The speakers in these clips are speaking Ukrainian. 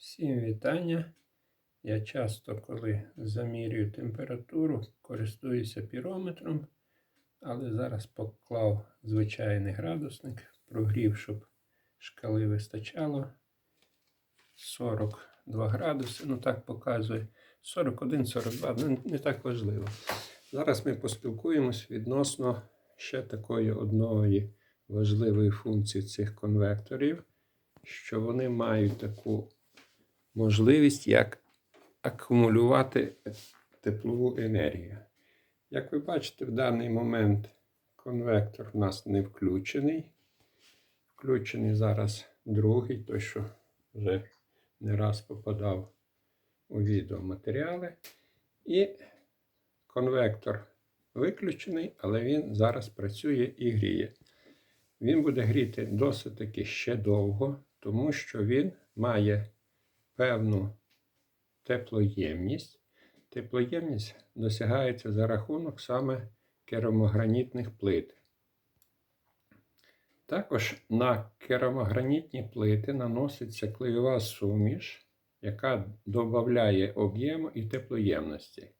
Всім вітання. Я часто, коли замірюю температуру, користуюся пірометром, але зараз поклав звичайний градусник, прогрів, щоб шкали вистачало. 42 градуси, ну так показує. 41-42, ну не так важливо. Зараз ми поспілкуємось відносно ще такої одної важливої функції цих конвекторів, що вони мають таку можливість як акумулювати теплову енергію. Як ви бачите, в даний момент конвектор у нас не включений. Включений зараз другий, той, що вже не раз попадав у відеоматеріали. І конвектор виключений, але він зараз працює і гріє. Він буде гріти досить таки ще довго, тому що він має певну теплоємність. Теплоємність досягається за рахунок саме керамогранітних плит. Також на керамогранітні плити наноситься клеєва суміш, яка додає об'єму і теплоємності.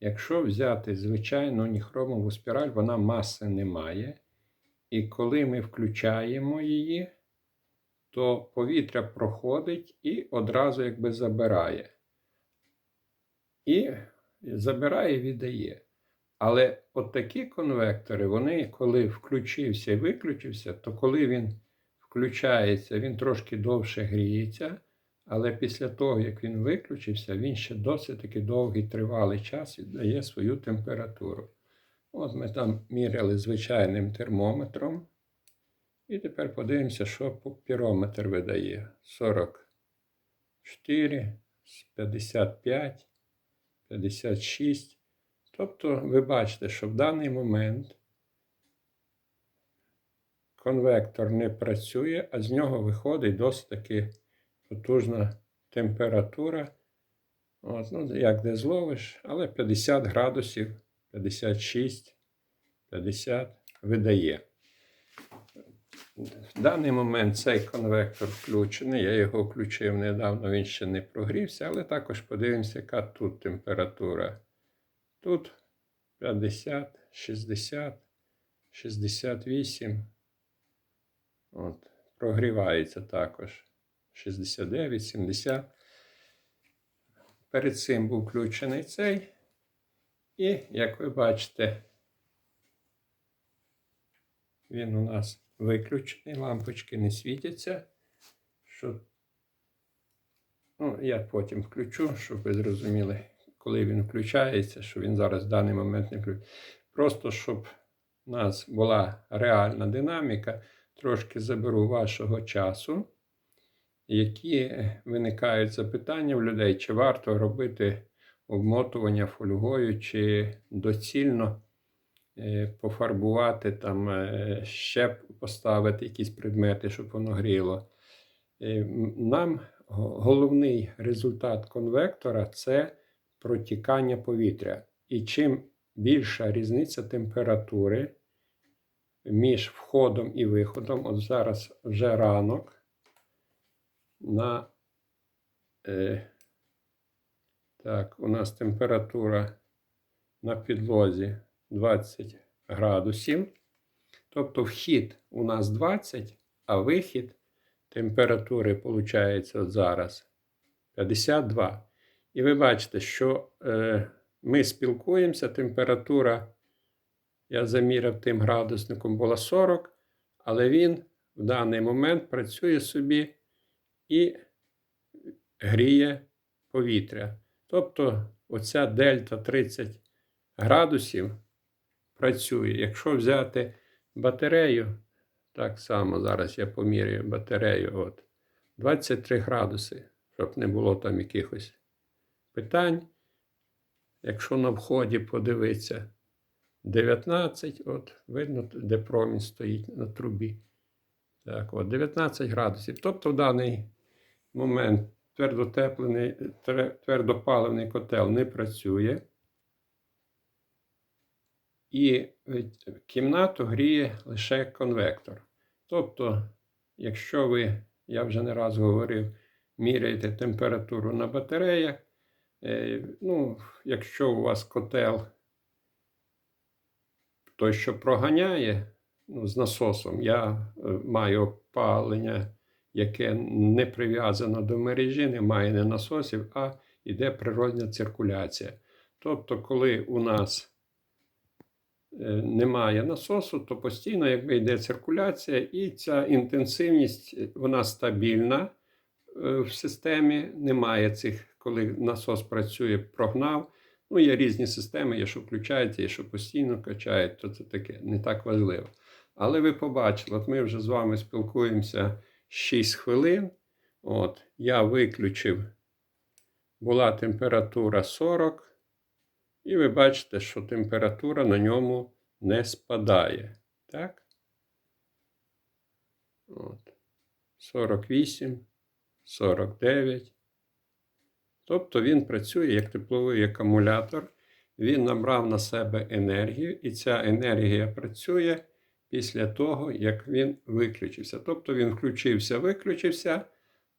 Якщо взяти звичайну ніхромову спіраль, вона маси не має. І коли ми включаємо її, то повітря проходить і одразу якби забирає. І забирає і віддає. Але от такі конвектори, вони, коли включився і виключився, то коли він включається, він трошки довше гріється. Але після того, як він виключився, він ще досить таки довгий тривалий час віддає свою температуру. От ми там міряли звичайним термометром. І тепер подивимося, що пірометр видає. 44, 55, 56. Тобто, ви бачите, що в даний момент конвектор не працює, а з нього виходить досить таки потужна температура. От, ну, Як де зловиш, але 50 градусів, 56, 50 видає. В даний момент цей конвектор включений. Я його включив недавно, він ще не прогрівся, але також подивимося, яка тут температура. Тут 50, 60, 68. От, Прогрівається також 69, 70. Перед цим був включений цей. І, як ви бачите, він у нас виключений, лампочки не світяться. Що... Ну, Я потім включу, щоб ви зрозуміли, коли він включається, що він зараз в даний момент не включається. Просто щоб у нас була реальна динаміка, трошки заберу вашого часу, які виникають запитання в людей, чи варто робити обмотування фольгою, чи доцільно пофарбувати, там, е, ще поставити якісь предмети, щоб воно гріло. Е, Нам головний результат конвектора це протікання повітря. І чим більша різниця температури між входом і виходом, от зараз вже ранок на е, так, у нас температура на підлозі 20 градусів. Тобто вхід у нас 20, а вихід температури, виходить, от зараз 52. І ви бачите, що е, ми спілкуємося, температура, я заміряв тим градусником, була 40, але він в даний момент працює собі і гріє повітря. Тобто оця дельта 30 градусів працює. Якщо взяти батарею, так само зараз я поміряю батарею от 23 градуси, щоб не було там якихось питань. Якщо на вході подивитися 19, от видно, де промінь стоїть на трубі. Так, от 19 градусів. Тобто в даний момент твердотеплений, твердопаливний котел не працює. І кімнату гріє лише конвектор. Тобто, якщо ви, я вже не раз говорив, міряєте температуру на батареях. Е, Ну, якщо у вас котел той, що проганяє ну, з насосом, я е, маю опалення, яке не прив'язано до мережі, немає не насосів, а йде природня циркуляція. Тобто, коли у нас е, немає насосу, то постійно якби йде циркуляція, і ця інтенсивність е, вона стабільна е, в системі. Немає цих, коли насос працює, прогнав. Ну, є різні системи, є, що включається, є, що постійно качають, то це таке не так важливо. Але ви побачили, от ми вже з вами спілкуємося 6 хвилин. От, я виключив, була температура 40, і ви бачите, що температура на ньому не спадає. Так? От. 48, 49. Тобто він працює як тепловий акумулятор, він набрав на себе енергію, і ця енергія працює після того, як він виключився. Тобто він включився, виключився,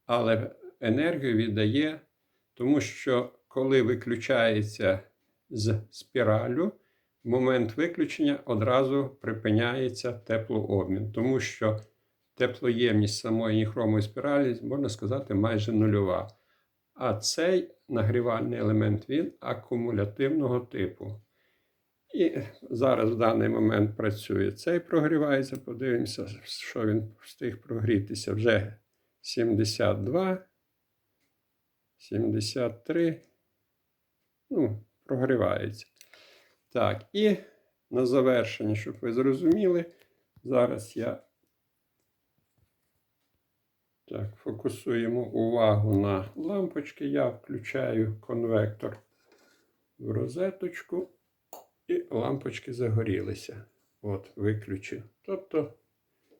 але енергію віддає, тому що коли виключається з спіралю, в момент виключення одразу припиняється теплообмін, тому що теплоємність самої ніхромої спіралі, можна сказати, майже нульова. А цей нагрівальний елемент він акумулятивного типу. І зараз в даний момент працює цей прогрівається. Подивимося, що він встиг прогрітися. Вже 72, 73. Ну, прогрівається. Так, і на завершення, щоб ви зрозуміли, зараз я так, фокусуємо увагу на лампочки. Я включаю конвектор в розеточку, і лампочки загорілися. От, виключив. Тобто,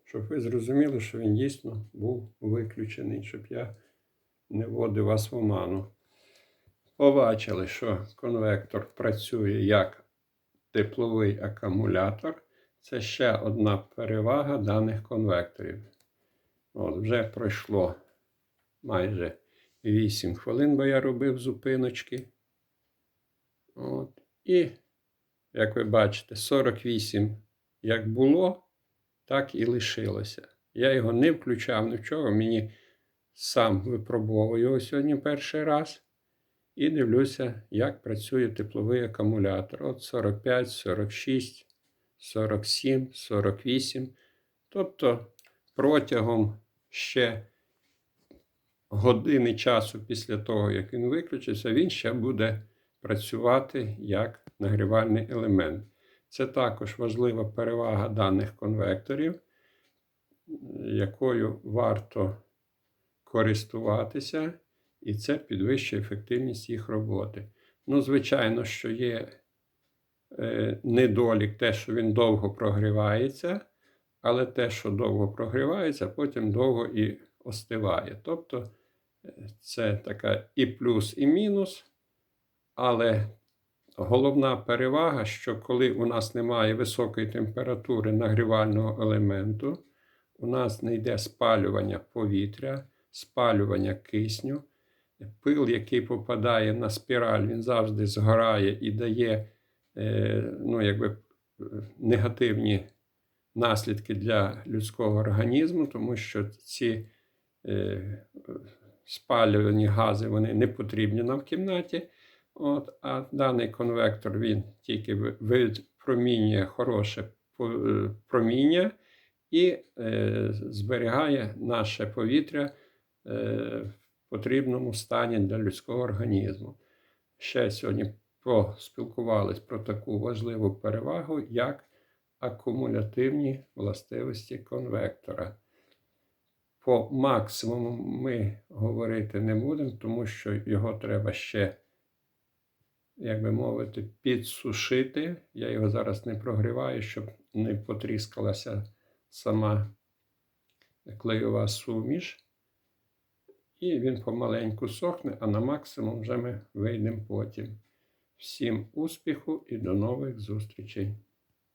щоб ви зрозуміли, що він дійсно був виключений, щоб я не вводив вас в оману. Побачили, що конвектор працює як тепловий акумулятор. Це ще одна перевага даних конвекторів. От, Вже пройшло майже 8 хвилин, бо я робив зупиночки. От. І, як ви бачите, 48 як було, так і лишилося. Я його не включав нічого, мені сам випробовую його сьогодні перший раз. І дивлюся, як працює тепловий акумулятор. От 45, 46, 47, 48. Тобто протягом ще години часу після того, як він виключився, він ще буде працювати як нагрівальний елемент. Це також важлива перевага даних конвекторів, якою варто користуватися, і це підвищує ефективність їх роботи. Ну, звичайно, що є е, недолік, те, що він довго прогрівається але те, що довго прогрівається, потім довго і остиває. Тобто е, це така і плюс, і мінус. Але головна перевага, що коли у нас немає високої температури нагрівального елементу, у нас не йде спалювання повітря, спалювання кисню. Пил, який попадає на спіраль, він завжди згорає і дає е, ну, якби, е, негативні наслідки для людського організму, тому що ці е, спалювані гази вони не потрібні нам в кімнаті. От, А даний конвектор він тільки випромінює хороше проміння і е, зберігає наше повітря е, потрібному стані для людського організму. Ще сьогодні поспілкувались про таку важливу перевагу, як акумулятивні властивості конвектора. По максимуму ми говорити не будемо, тому що його треба ще, як би мовити, підсушити. Я його зараз не прогріваю, щоб не потріскалася сама клейова суміш. І він помаленьку сохне, а на максимум вже ми вийдемо потім. Всім успіху і до нових зустрічей!